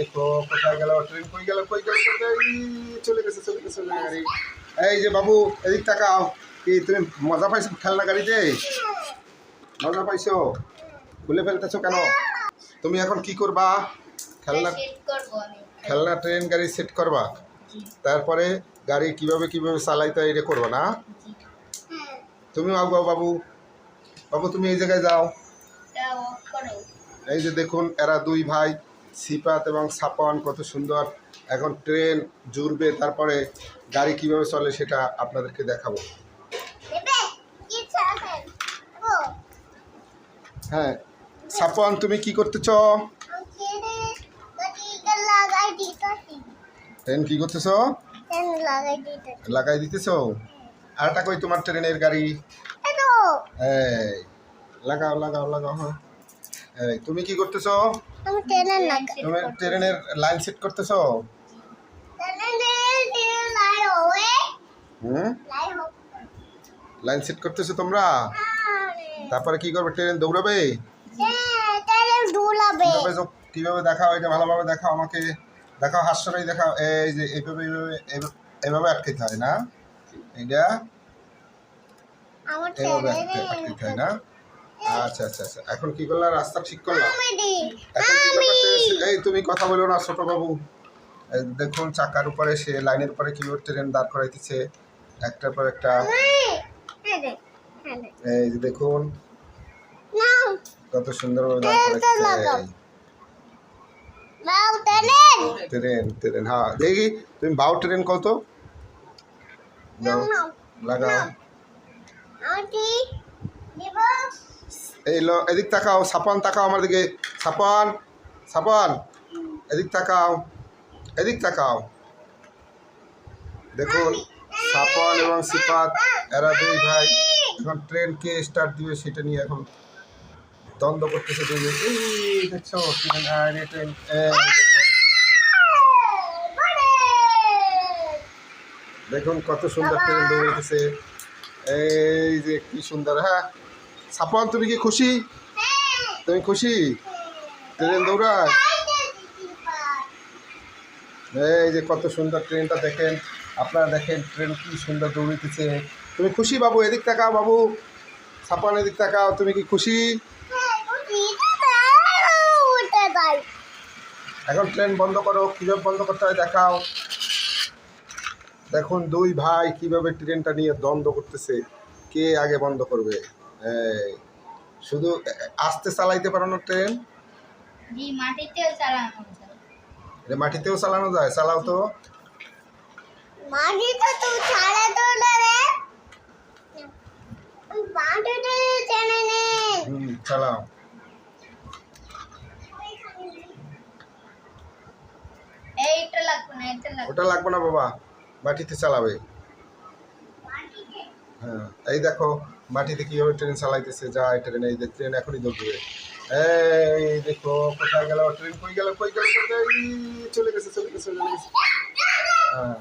দেখো কোথায় গেল? ট্রেন কই গেল কই গেল চলে গেছে চলে গেছে গাড়ি। এই যে বাবু এদিক তাকাও। কি তুমি মজা পাইছো খেলনা গাড়িতে? মজা পাইছো? খুলে ফেলতেছো কেন? তুমি এখন কি করবা? খেলনা খেলনা ট্রেন গাড়ি সেট করবা? তারপরে গাড়ি কীভাবে কীভাবে চালাইতে এটা করবা না? তুমি আগাও বাবু। বাবু তুমি এই জায়গায় যাও। এই যে দেখুন এরা দুই ভাই। সিপাত এবং সাপান কত সুন্দর। এখন ট্রেন জুড়বে তারপরে গাড়ি কীভাবে চলে সেটা আপনাদেরকে দেখাবো। হ্যাঁ সাপান তুমি কি করতেছ? ট্রেন কি করতেছ? লাগাই দিতেছি। লাগাই দিতেছ? আরটা কই তোমার ট্রেনের গাড়ি? লাগাও লাগাও লাগাও হ্যাঁ। তুমি কি করতেছ? আমি ট্রেনের লাগাই তুমি ট্রেনের লাইন সেট করতেছ? লাইন সেট করতেছো তোমরা? তারপরে কি করবে? ট্রেন দৌড়াবে? দুলাবে কীভাবে দেখাও? এটা ভালোভাবে দেখাও আমাকে। দেখাও হাস্যরাই দেখাও। এই যে এইভাবে এইভাবে এইভাবে আটকাইতে হয় না? এইটা আটকে- আটকাইতে হয় না? আচ্ছা আচ্ছা আচ্ছা। এখন কি করলাম রাস্তা ঠিক করলাম এই তুমি কথা বলো না ছোট বাবু। দেখুন চাকার উপরে সে লাইনের উপরে কীভাবে ট্রেন দাঁড় করাইতেছে। একটার পর একটা। এই যে দেখুন কত সুন্দরভাবে দাঁড়। করাইতেছে। ট্রেন। ট্রেন হ্যাঁ। দেখি তুমি বাউ ট্রেন কত? লাগাও। এই এদিক তাকাও, সাপান তাকাও আমার দিকে সাপান সাপান, এদিক তাকাও এদিক তাকাও দেখুন, সাপান এবং সিপাত এরা দুই ভাই, এখন ট্রেন কে স্টার্ট দিবে সেটা নিয়ে এখন দ্বন্দ্ব করতেছে দুই। এই দেখছ ট্রেন আরে ট্রেন দেখুন। কত সুন্দর ট্রেন দৌড়াইতেছে এই যে কি সুন্দর হ্যাঁ সাপান তুমি কি খুশি? তুমি খুশি? ট্রেন দৌড়ায়? এই যে কত সুন্দর ট্রেনটা দেখেন। আপনারা দেখেন ট্রেন কি সুন্দর দৌড়িতেছে। তুমি খুশি বাবু? এদিক তাকাও বাবু। সাপান এদিক তাকাও। তুমি কি খুশি? এখন ট্রেন বন্ধ করো, কীভাবে বন্ধ করতে হয় দেখাও। দেখুন দুই ভাই কীভাবে ট্রেনটা নিয়ে দ্বন্দ্ব করতেছে। কে আগে বন্ধ করবে? শুধু আস্তে চালাইতে পারো না ট্রেন? জি মাটিতেও চালানো যায়। মাটিতেও চালানো যায়? চালাও তো। মাটিতে তো ছাড়া তো না রে। মাটিতে হুম চালাও। এইটা লাগবে না এটা লাগবে। ওটা লাগবে না বাবা মাটিতে চালাবে। হ্যাঁ এই দেখো মাটিতে কীভাবে ট্রেন চালাইতেছে যায় ট্রেন এই ট্রেন এখনই দৌড়বে এই দেখো, কোথায় গেল? ট্রেন কই গেল কই গেল? চলে গেছে চলে গেছে চলে গেছে। হ্যাঁ।